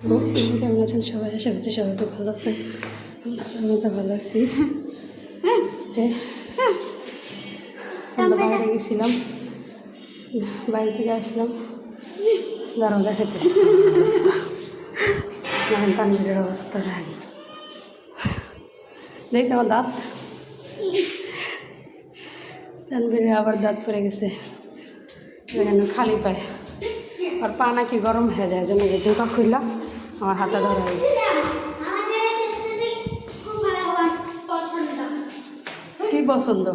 কেমন আছেন সবাই? আশা করছি সবাই খুব ভালো আছেন। আমি তো ভালো আছি। যে আমরা বাইরে গেছিলাম। বাইরে থেকে আসলাম। দেখাতেছি এখন তানবিরের অবস্থা দেখেন দেখতে আমার দাঁত। তানবিরের আবার দাঁত পড়ে গেছে। এখানে খালি পায়। আর পা নাকি গরম হয়ে যায় জন্য জুতা খুললাম। আমার হাতে ধরা হয়ে গেছে কি পছন্দ?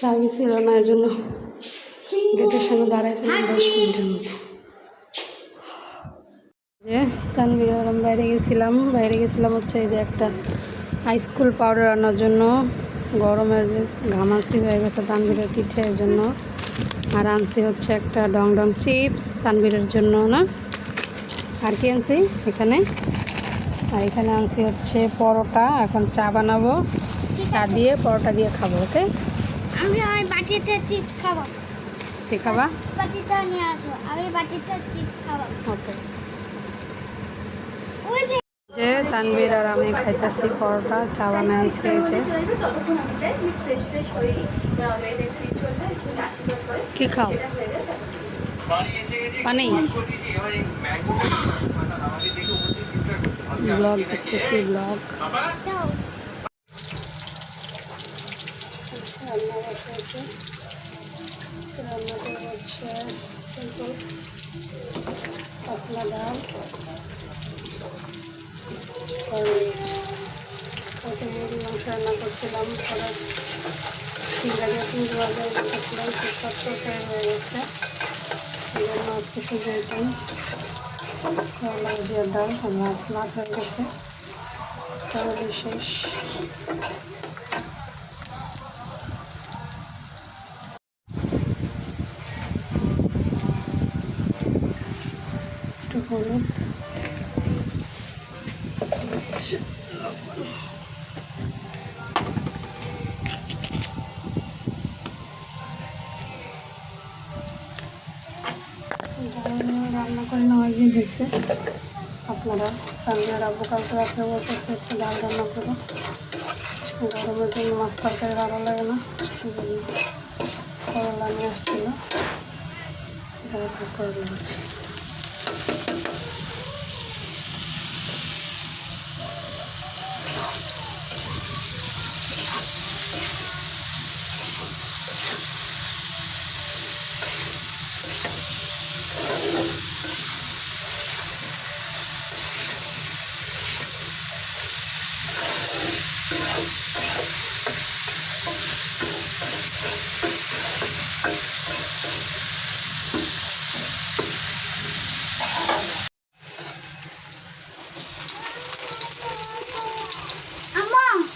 চাবি ছিল না এই জন্য গেটের সামনে দাঁড়াইছিলাম দশ মিনিটের মতো। যে তানবির বাইরে গেছিলাম। বাইরে গেছিলাম হচ্ছে এই যে একটা হাইস্কুল পাউডার আনার জন্য গরমের যে ঘামাসি হয়ে গেছে তানবিরের পিঠে জন্য। আর আনছি হচ্ছে একটা ডং ডং চিপস তানবিরের জন্য না? আর কি আনছি এখানে? আর এখানে আনছি হচ্ছে পরোটা এখন চা বানাবো। চা দিয়ে পরোটা দিয়ে খাব ওকে? আমি ওই বাটিতে চিপস খাব। কি খাবা? বাটিটা নিয়ে আসো আমি বাটিতে চিপস খাব। ওকে। যে তানবির আর আমি খাইতেছি পরোটা, চা বানাই আনছি যে। কি খাও? পানি? ব্লগ দেখতেছি, ব্লগ। পাতলা ডাল রান্না করছিলাম পরে সিঙ্গারি পুজো বাজার করছিলাম হয়ে গেছে। এই জন্য আজকে ভাত হয়ে গেছে। তাহলে শেষ। একটু হলুদ। রান্না করে নেওয়া গিয়ে দেখছে আপনারা রান্না রাখব কালকে রাখতে বলতেছে একটু ডাল রান্না করব গরমের জন্য মাছ তরকারি ভালো লাগে না। করলা নিয়ে আসছিল। করে দিচ্ছি।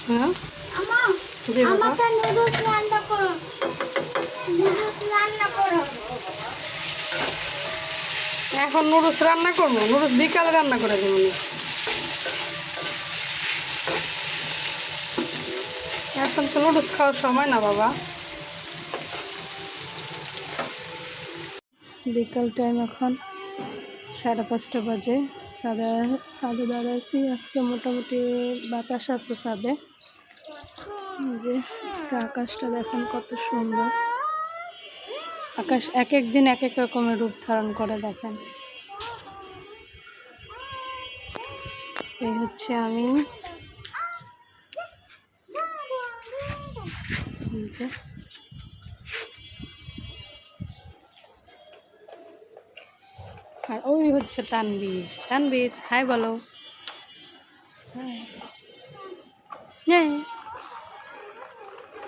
হ্যাঁ? জি বাবা? এখন নুডলস রান্না করব। নুডলস বিকালে রান্না করে দেবো। এখন তো নুডলস খাওয়ার সময় না বাবা। বিকাল টাইম এখন সাড়ে পাঁচটা বাজে। সাদে সাদে দাঁড়াইছি আজকে মোটামুটি বাতাস আছে সাদে যে আকাশটা দেখেন কত সুন্দর। আকাশ এক এক দিন এক এক রকমের রূপ ধারণ করে দেখেন। এই হচ্ছে আমি। আর ওই হচ্ছে তানবীর। তানবীর, হাই বলো।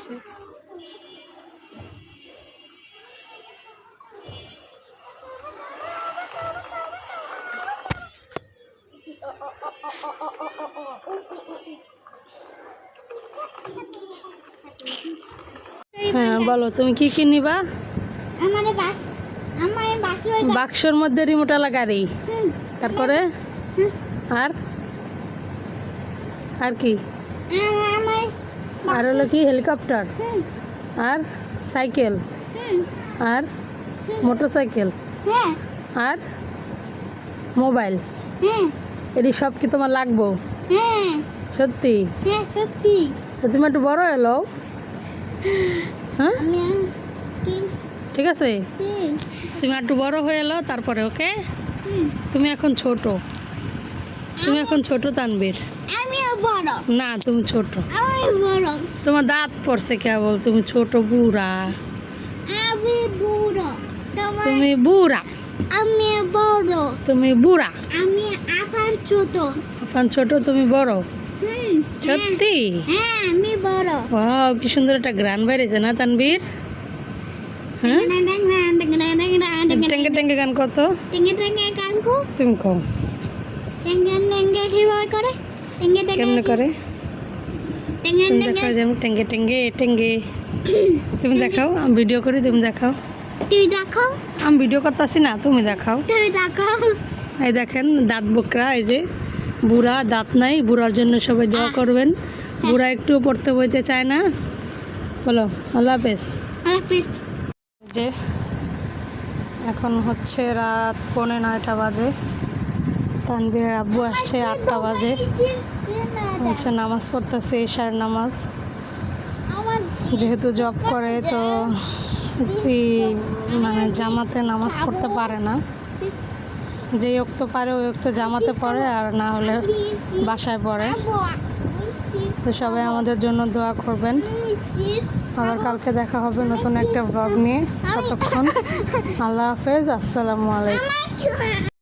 আচ্ছা। হ্যাঁ বলো তুমি কি কি নিবা? বাক্সর মধ্যে রিমোটালা গাড়ি। তারপরে? আর? আর কি? আমার আর হলো কি হেলিকপ্টার আর সাইকেল আর মোটর সাইকেল হ্যাঁ। আর মোবাইল হ্যাঁ। এটি সব কি তোমার লাগবো? হ্যাঁ। সত্যি? হ্যাঁ সত্যি। তুমি একটু বড় এলো হ্যাঁ? ঠিক আছে? তুমি একটু বড় হয়ে এলো তারপরে ওকে? তুমি এখন ছোট। তুমি এখন ছোট তানবীর আমিও বড় না তুমি ছোট আমি বড় তোমার দাঁত পড়ছে কেবল তুমি ছোট বুড়া আমি বুড়ো তুমি বুড়া আমি বড় তুমি বুড়া আমি আফান ছোট এখন ছোট তুমি বড় সত্যি হ্যাঁ আমি বড় ওয়াও কি সুন্দর একটা গ্রান বাইরেছে না তানবীর হ্যাঁ টেঙ্গে টেঙ্গে গান কত টেঙ্গে টেঙ্গে কানকু তুমি কও করে। টেঙ্গে টেঙ্গে কেমনে করে? তুমি দেখাও যেমন টেঙ্গে টেঙ্গে টেঙ্গে। তুমি দেখাও আমি ভিডিও করি তুমি দেখাও। তুই দেখো আমি ভিডিও করতেছি না তুমি দেখাও। এই দেখেন দাঁত বকরা এই যে বুড়া দাঁত নাই বুড়ার জন্য সবাই দোয়া করবেন। বুড়া একটু পড়তে বইতে চায় না। বলো আল্লাহ হাফেজ। যে এখন হচ্ছে রাত পৌনে নয়টা বাজে। তানবীরের আব্বু আসছে আটটা বাজে। হচ্ছে নামাজ পড়তেছে এশার নামাজ। যেহেতু জব করে, তো মানে জামাতে নামাজ পড়তে পারে না। যে অক্ত পারে, ওই অক্ত জামাতে পড়ে, আর না হলে বাসায় পড়ে। তো সবাই আমাদের জন্য দোয়া করবেন। আবার কালকে দেখা হবে নতুন একটা ব্লগ নিয়ে। ততক্ষণ আল্লাহ হাফেজ, আসসালামু আলাইকুম।